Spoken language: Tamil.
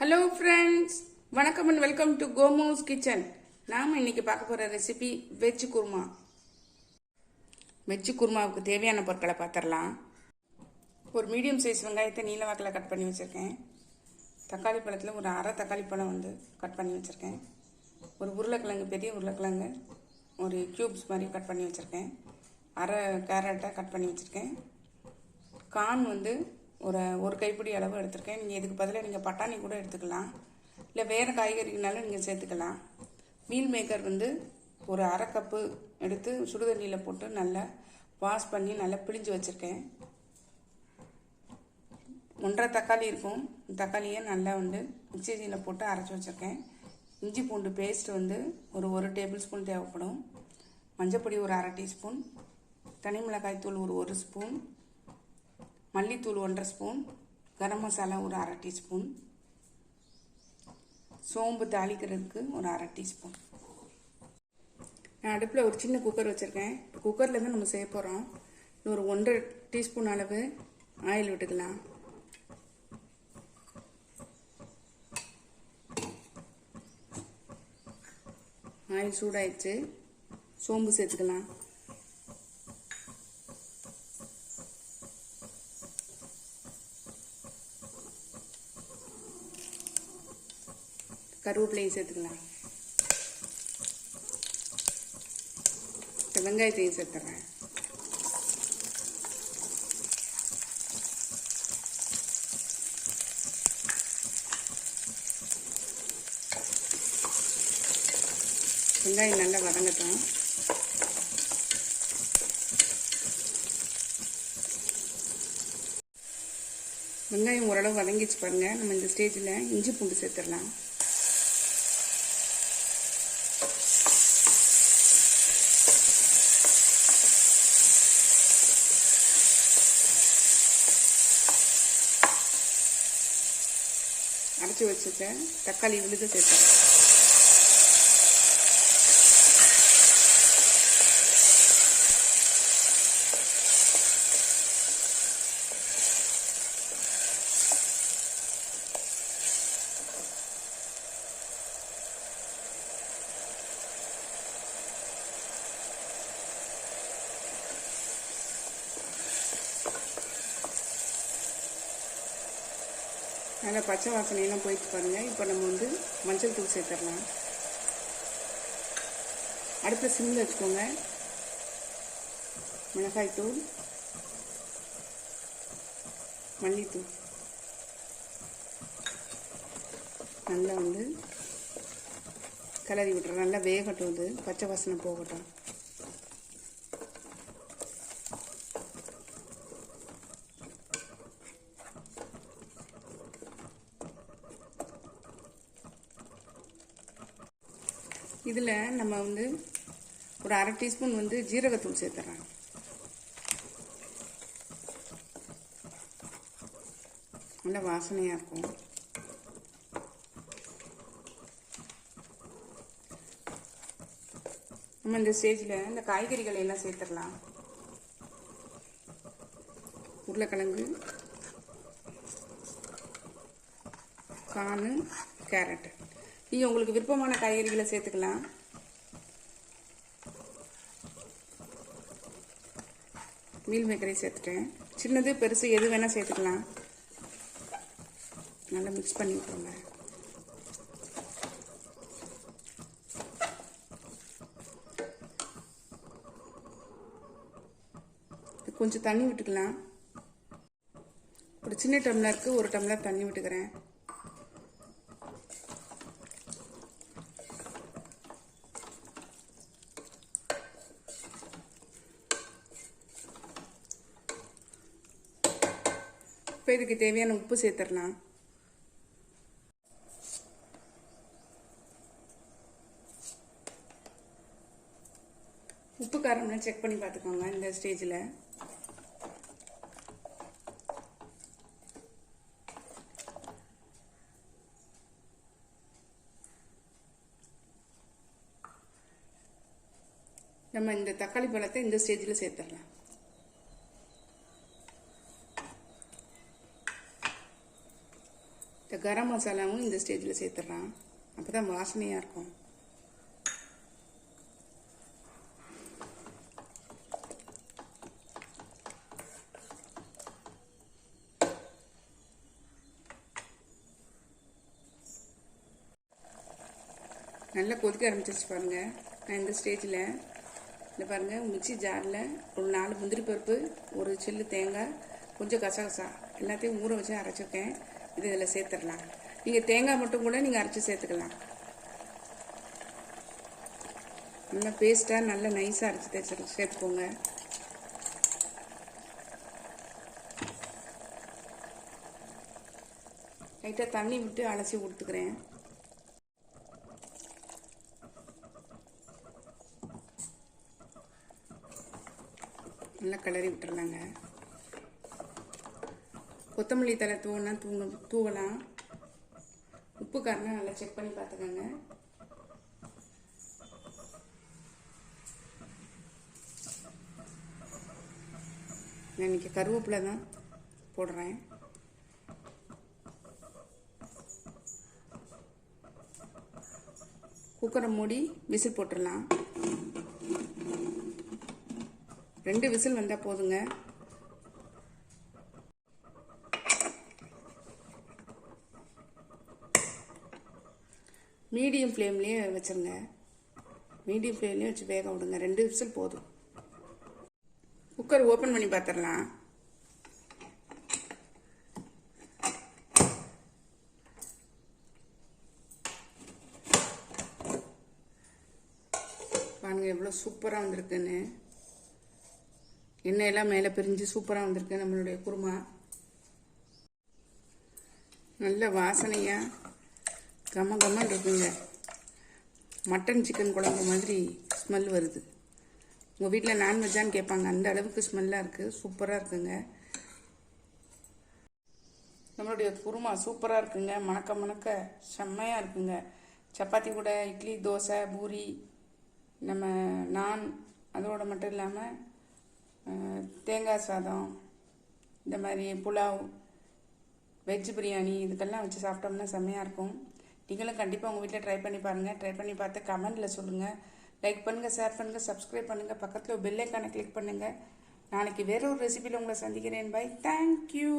ஹலோ ஃப்ரெண்ட்ஸ் வணக்கம் and welcome to Komos kitchen நாம் இன்னைக்கு பார்க்க போகிற ரெசிபி வெஜ் குருமா வெஜ் குருமாவுக்கு தேவையான பொருட்களை பார்த்துடலாம். ஒரு மீடியம் சைஸ் வெங்காயத்தை நீல வாக்கில் கட் பண்ணி வச்சுருக்கேன். தக்காளி பழத்தில் ஒரு அரை தக்காளி பழம் வந்து கட் பண்ணி வச்சுருக்கேன். ஒரு உருளைக்கிழங்கு பெரிய உருளைக்கிழங்கு ஒரு க்யூப்ஸ் மாதிரி கட் பண்ணி வச்சுருக்கேன். அரை கேரட்டை கட் பண்ணி வச்சுருக்கேன். கார்ன் வந்து ஒரு ஒரு கைப்பிடி அளவு எடுத்திருக்கேன். நீங்கள் இதுக்கு பதிலாக நீங்கள் பட்டாணி கூட எடுத்துக்கலாம். இல்லை வேறு காய்கறினாலும் நீங்கள் சேர்த்துக்கலாம். மீல் மேக்கர் வந்து ஒரு அரை கப்பு எடுத்து சுடுதண்ணியில் போட்டு நல்லா வாஷ் பண்ணி நல்லா பிழிஞ்சு வச்சுருக்கேன். ஒன்றரை தக்காளி இருக்கும். தக்காளியை நல்லா வந்து மிக்சியில் போட்டு அரைச்சி வச்சுருக்கேன். இஞ்சி பூண்டு பேஸ்ட் வந்து ஒரு ஒரு டேபிள் ஸ்பூன் தேவைப்படும். மஞ்சப்பொடி ஒரு அரை டீஸ்பூன். தனி மிளகாய் தூள் ஒரு ஒரு ஸ்பூன். மல்லித்தூள் ஒன்றரை ஸ்பூன் கரம் மசாலா ஒரு அரை டீஸ்பூன் சோம்பு தாளிக்கிறதுக்கு ஒரு அரை டீஸ்பூன். நான் அடுப்பில் ஒரு சின்ன குக்கர் வச்சுருக்கேன். குக்கரில் தான் நம்ம செய்ய போகிறோம் ஒரு ஒன்றரை டீஸ்பூன் அளவு ஆயில் விட்டுக்கலாம். ஆயில் சூடாயிடுச்சு. சோம்பு சேர்த்துக்கலாம். கருவேப்பிலையும் சேர்த்துக்கலாம். வெங்காயத்தையும் சேர்த்துறேன். வெங்காயம் நல்லா வதங்கட்டும். வெங்காயம் ஓரளவு வதங்கிச்சு பாருங்கள் நம்ம இந்த ஸ்டேஜில் இஞ்சி பூண்டு சேர்த்துடலாம். அரைச்சி வச்சுருக்கேன் தக்காளி விழுது சேர்த்தேன் நல்லா பச்சை வாசனையெல்லாம் போயிட்டு பாருங்கள் இப்போ நம்ம வந்து மஞ்சள் தூள் சேர்த்துடலாம். அடுத்த சிம்மில் வச்சுக்கோங்க. மிளகாய் தூள் மல்லித்தூள். நல்லா வந்து கிளறி விட்டுறேன் நல்லா வேகட்டும் இது பச்சை வாசனை போகட்டும். இதில் நம்ம வந்து ஒரு அரை டீஸ்பூன் வந்து ஜீரகத்தூள் சேர்த்துறாங்க நல்ல வாசனையாக இருக்கும். நம்ம இந்த ஸ்டேஜில் இந்த காய்கறிகளை எல்லாம் சேர்த்துடலாம். உருளைக்கிழங்கு கானு கேரட்டு. நீங்கள் உங்களுக்கு விருப்பமான காய்கறிகளை சேர்த்துக்கலாம். மீல் மேக்கரை சேர்த்துட்டேன். சின்னது பெருசு எது வேணால் சேர்த்துக்கலாம். நல்லா மிக்ஸ் பண்ணி விட்டுருங்க. கொஞ்சம் தண்ணி விட்டுக்கலாம். ஒரு சின்ன டம்ளருக்கு ஒரு டம்ளர் தண்ணி விட்டுக்கிறேன். இப்போ இதுக்கு தேவையான உப்பு சேர்த்துடலாம். உப்பு காரம்லாம் செக் பண்ணி பார்த்துக்கோங்க இந்த ஸ்டேஜில் நம்ம இந்த தக்காளி பழத்தை இந்த ஸ்டேஜில் சேர்த்துடலாம். கரம் மசாலாவும் இந்த ஸ்டேஜில் சேர்த்துட்றான் அப்போ தான் வாசனையாக இருக்கும். நல்லா கொதிக்க ஆரம்பிச்சிருச்சு பாருங்கள் நான் இந்த ஸ்டேஜில் இந்த பாருங்கள் மிக்சி ஜாரில் ஒரு நாலு முந்திரி பருப்பு ஒரு சில்லு தேங்காய் கொஞ்சம் கசகசா எல்லாத்தையும் ஊற வச்சு அரைச்சிருக்கேன். இது இதில் சேர்த்துடலாம் நீங்கள் தேங்காய் மட்டும் கூட நீங்கள் அரைச்சி சேர்த்துக்கலாம். நல்லா பேஸ்ட்டாக நல்லா நைஸாக அரைச்சி தேய்ச்சி சேர்த்துக்கோங்க. லைட்டாக தண்ணி விட்டு அலசி கொடுத்துக்கிறேன். நல்லா கிளறி விட்டுறலாங்க. கொத்தமல்லி தலை தூவனா தூங்க தூவலாம். உப்பு காரணம் நல்லா செக் பண்ணி பார்த்துக்கோங்க. நான் இன்னைக்கு கருவேப்பிலை தான் போடுறேன். குக்கரை மூடி விசில் போட்டுடலாம். ரெண்டு விசில் வந்தால் போதுங்க. மீடியம் ஃப்ளேம்லேயே வச்சுருங்க. மீடியம் ஃப்ளேம்லேயே வச்சு வேக விடுங்க. ரெண்டு விசில் போதும். குக்கர் ஓப்பன் பண்ணி பார்த்துடலாம் பாருங்க எவ்வளோ சூப்பராக வந்திருக்குன்னு. எண்ணெயெல்லாம் மேலே பிரிஞ்சு சூப்பராக வந்திருக்கு நம்மளுடைய குருமா. நல்ல வாசனையாக கம கமன் இருக்குங்க. மட்டன் சிக்கன் குழம்பு மாதிரி ஸ்மெல் வருது. உங்கள் வீட்டில் நான்வெஜ்ஜான்னு கேட்பாங்க அந்த அளவுக்கு ஸ்மெல்லாக இருக்குது சூப்பராக இருக்குங்க. நம்மளுடைய குருமா சூப்பராக இருக்குங்க. மணக்க மணக்க செம்மையாக இருக்குங்க. சப்பாத்தி கூட இட்லி தோசை பூரி நம்ம நான் அதோட மட்டும் இல்லாமல் தேங்காய் சாதம் இந்த மாதிரி புலாவ் வெஜ் பிரியாணி இதுக்கெல்லாம் வச்சு சாப்பிட்டோம்னா செம்மையாக இருக்கும். நீங்களும் கண்டிப்பாக உங்கள் வீட்டில் ட்ரை பண்ணி பாருங்கள் ட்ரை பண்ணி பார்த்து கமெண்டில் சொல்லுங்கள் லைக் பண்ணுங்கள் ஷேர் பண்ணுங்கள் சப்ஸ்கிரைப் பண்ணுங்கள் பக்கத்தில் பெல் ஐக்கானை கிளிக் பண்ணுங்கள் நாளைக்கு வேற ஒரு ரெசிபியில் உங்களை சந்திக்கிறேன். By thank you